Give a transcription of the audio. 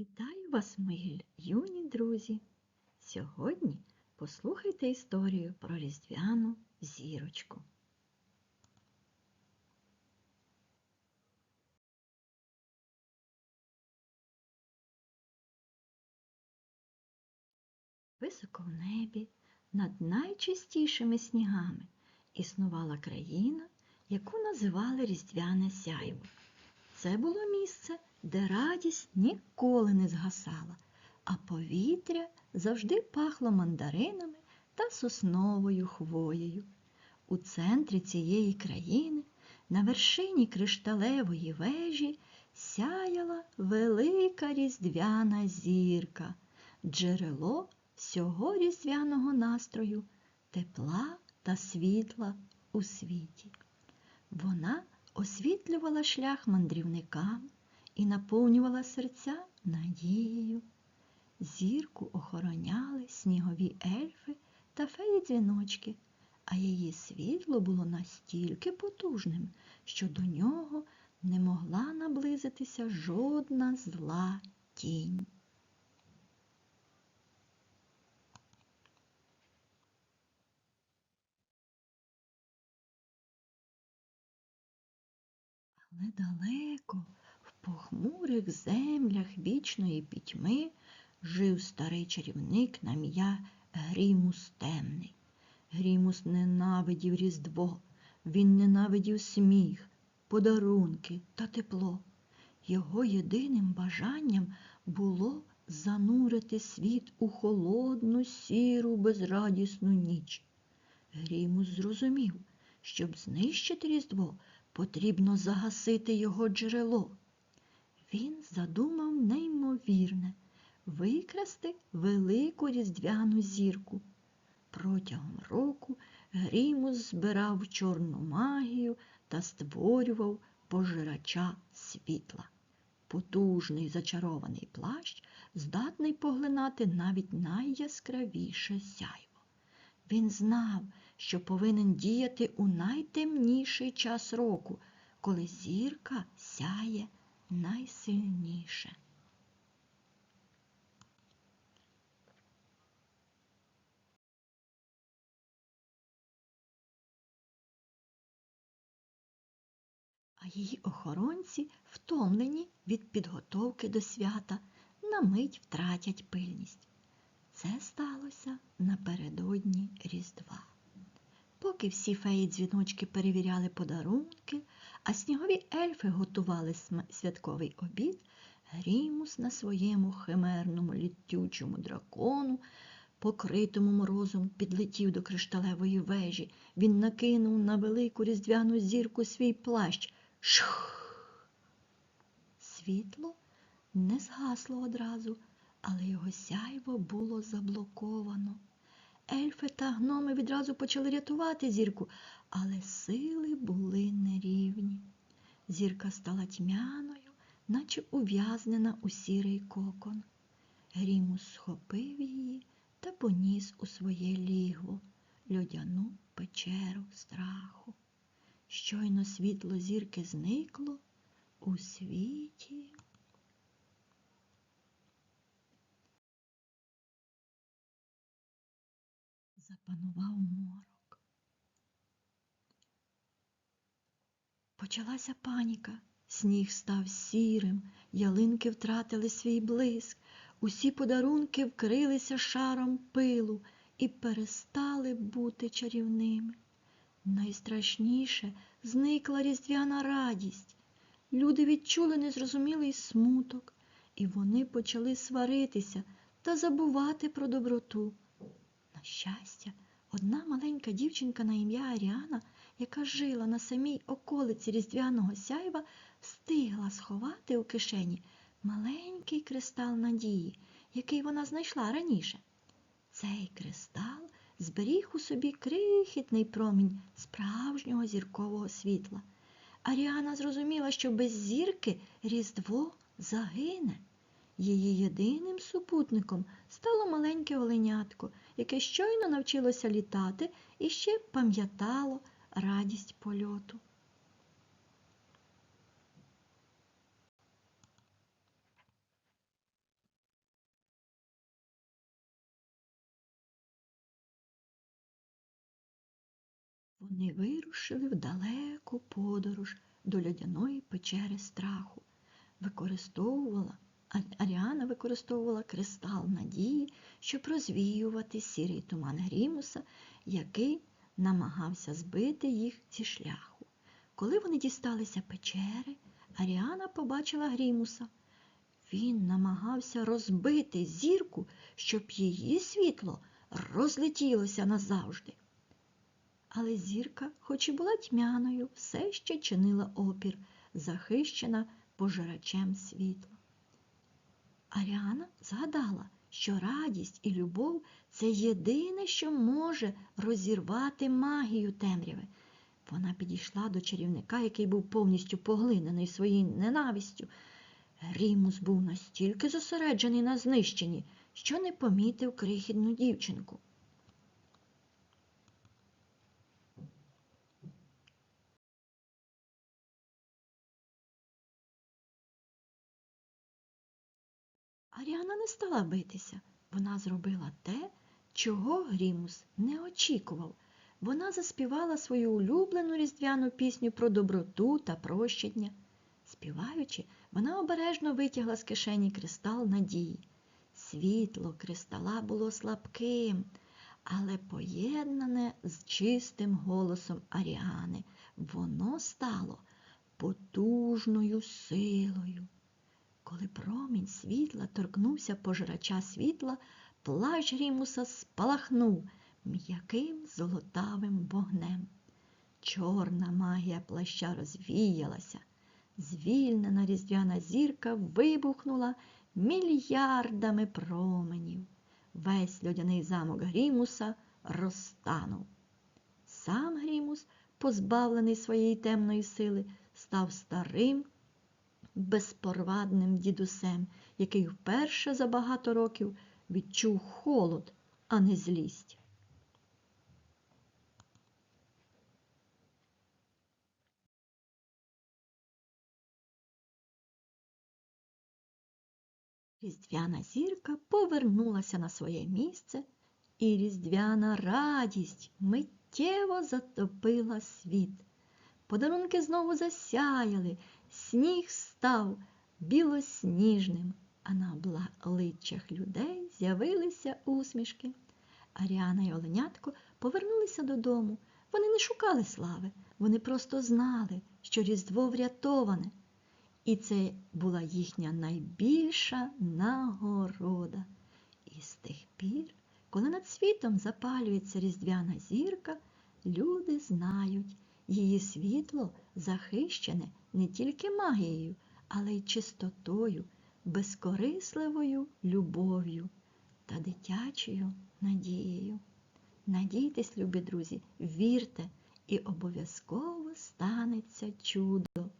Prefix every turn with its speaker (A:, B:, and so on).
A: Вітаю вас, мої юні друзі! Сьогодні послухайте історію про різдвяну зірочку. Високо в небі, над найчистішими снігами, існувала країна, яку називали Різдвяне Сяйво. Це було місце, де радість ніколи не згасала, а повітря завжди пахло мандаринами та сосновою хвоєю. У центрі цієї країни, на вершині кришталевої вежі, сяяла велика різдвяна зірка, джерело всього різдвяного настрою, тепла та світла у світі. Вона освітлювала шлях мандрівникам і наповнювала серця надією. Зірку охороняли снігові ельфи та феї дзвіночки, а її світло було настільки потужним, що до нього не могла наблизитися жодна зла тінь. Але далеко, в похмурих землях вічної пітьми, жив старий чарівник на ім'я Грімус Темний. Грімус ненавидів Різдво, він ненавидів сміх, подарунки та тепло. Його єдиним бажанням було занурити світ у холодну, сіру, безрадісну ніч. Грімус зрозумів, щоб знищити Різдво, потрібно загасити його джерело. Він задумав неймовірне викрасти велику різдвяну зірку. Протягом року Грімус збирав чорну магію та створював пожирача світла. Потужний зачарований плащ здатний поглинати навіть найяскравіше сяйво. Він знав, що повинен діяти у найтемніший час року, коли зірка сяє найсильніше. А її охоронці, втомлені від підготовки до свята, на мить втратять пильність. Це сталося напередодні. Поки всі феї дзвіночки перевіряли подарунки, а снігові ельфи готували святковий обід, Грімус на своєму химерному літючому дракону, покритому морозом, підлетів до кришталевої вежі. Він накинув на велику різдвяну зірку свій плащ. Шх! Світло не згасло одразу, але його сяйво було заблоковано. Ельфи та гноми відразу почали рятувати зірку, але сили були нерівні. Зірка стала тьмяною, наче ув'язнена у сірий кокон. Грімус схопив її та поніс у своє лігво, льодяну печеру страху. Щойно світло зірки зникло у світі. Запанував морок. Почалася паніка. Сніг став сірим, ялинки втратили свій блиск, усі подарунки вкрилися шаром пилу і перестали бути чарівними. Найстрашніше зникла різдвяна радість. Люди відчули незрозумілий смуток, і вони почали сваритися та забувати про доброту. На щастя, одна маленька дівчинка на ім'я Аріана, яка жила на самій околиці різдвяного сяйва, встигла сховати у кишені маленький кристал надії, який вона знайшла раніше. Цей кристал зберіг у собі крихітний промінь справжнього зіркового світла. Аріана зрозуміла, що без зірки Різдво загине. Її єдиним супутником стало маленьке оленятко, яке щойно навчилося літати і ще пам'ятало радість польоту. Вони вирушили в далеку подорож до льодяної печери страху, використовувала Аріана використовувала кристал надії, щоб розвіювати сірий туман Грімуса, який намагався збити їх зі шляху. Коли вони дісталися печери, Аріана побачила Грімуса. Він намагався розбити зірку, щоб її світло розлетілося назавжди. Але зірка, хоч і була тьмяною, все ще чинила опір, захищена пожирачем світла. Аріана згадала, що радість і любов це єдине, що може розірвати магію темряви. Вона підійшла до чарівника, який був повністю поглинений своєю ненавистю. Рімус був настільки зосереджений на знищенні, що не помітив крихітну дівчинку. Аріана не стала битися. Вона зробила те, чого Грімус не очікував. Вона заспівала свою улюблену різдвяну пісню про доброту та прощення. Співаючи, вона обережно витягла з кишені кристал надії. Світло кристала було слабким, але поєднане з чистим голосом Аріани, воно стало потужною силою. Коли промінь світла торкнувся пожирача світла, плащ Рімуса спалахнув м'яким золотавим вогнем. Чорна магія плаща розвіялася. Звільнена різдвяна зірка вибухнула мільярдами променів. Весь льодяний замок Грімуса розтанув. Сам Грімус, позбавлений своєї темної сили, став старим безпорвадним дідусем, який вперше за багато років відчув холод, а не злість. Різдвяна зірка повернулася на своє місце, і різдвяна радість миттєво затопила світ. Подарунки знову засяяли, сніг став білосніжним, а на обличчях людей з'явилися усмішки. Аріана й Оленятко повернулися додому. Вони не шукали слави, вони просто знали, що Різдво врятоване. І це була їхня найбільша нагорода. І з тих пір, коли над світом запалюється різдвяна зірка, люди знають, її світло захищене не тільки магією, але й чистотою, безкорисливою любов'ю та дитячою надією. Надійтесь, любі друзі, вірте, і обов'язково станеться чудо.